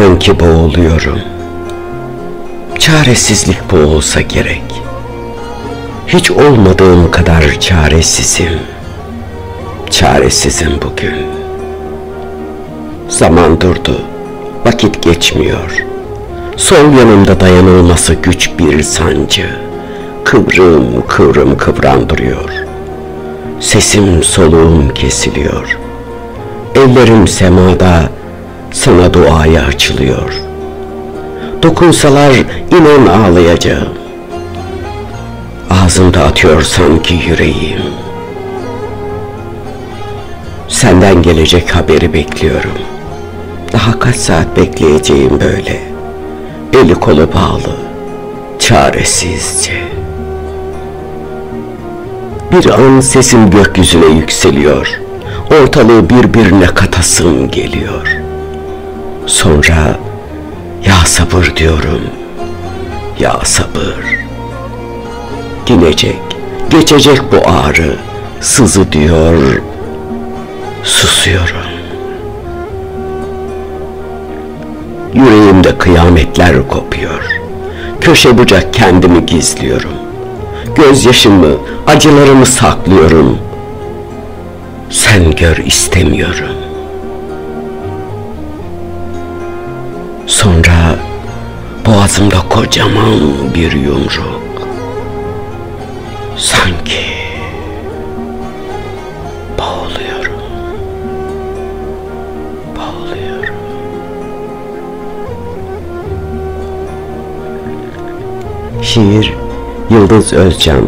Sanki boğuluyorum. Çaresizlik bu olsa gerek. Hiç olmadığım kadar çaresizim. Çaresizim bugün. Zaman durdu. Vakit geçmiyor. Sol yanımda dayanılması güç bir sancı. Kıvrım kıvrım kıvrandırıyor. Sesim soluğum kesiliyor. Ellerim semada sana duaya açılıyor. Dokunsalar inan ağlayacağım. Ağzımda atıyor sanki yüreğim. Senden gelecek haberi bekliyorum. Daha kaç saat bekleyeceğim böyle. Eli kolu bağlı, çaresizce. Bir an sesim gökyüzüne yükseliyor. Ortalığı birbirine katasım geliyor. Sonra ya sabır diyorum. Ya sabır. Dinecek, geçecek bu ağrı. Sızı diyor. Susuyorum. Yüreğimde kıyametler kopuyor. Köşe bucak kendimi gizliyorum. Gözyaşımı, acılarımı saklıyorum. Sen gör istemiyorum. Sonra boğazımda kocaman bir yumruk. Sanki boğuluyorum. Boğuluyorum. Şiir Yıldız Özcan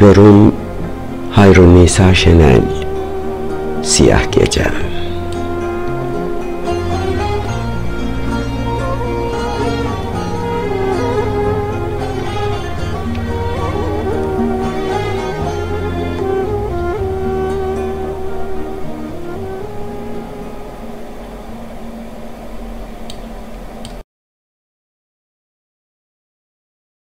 Yorum Hayrun Nisa Şenel Siyah Gece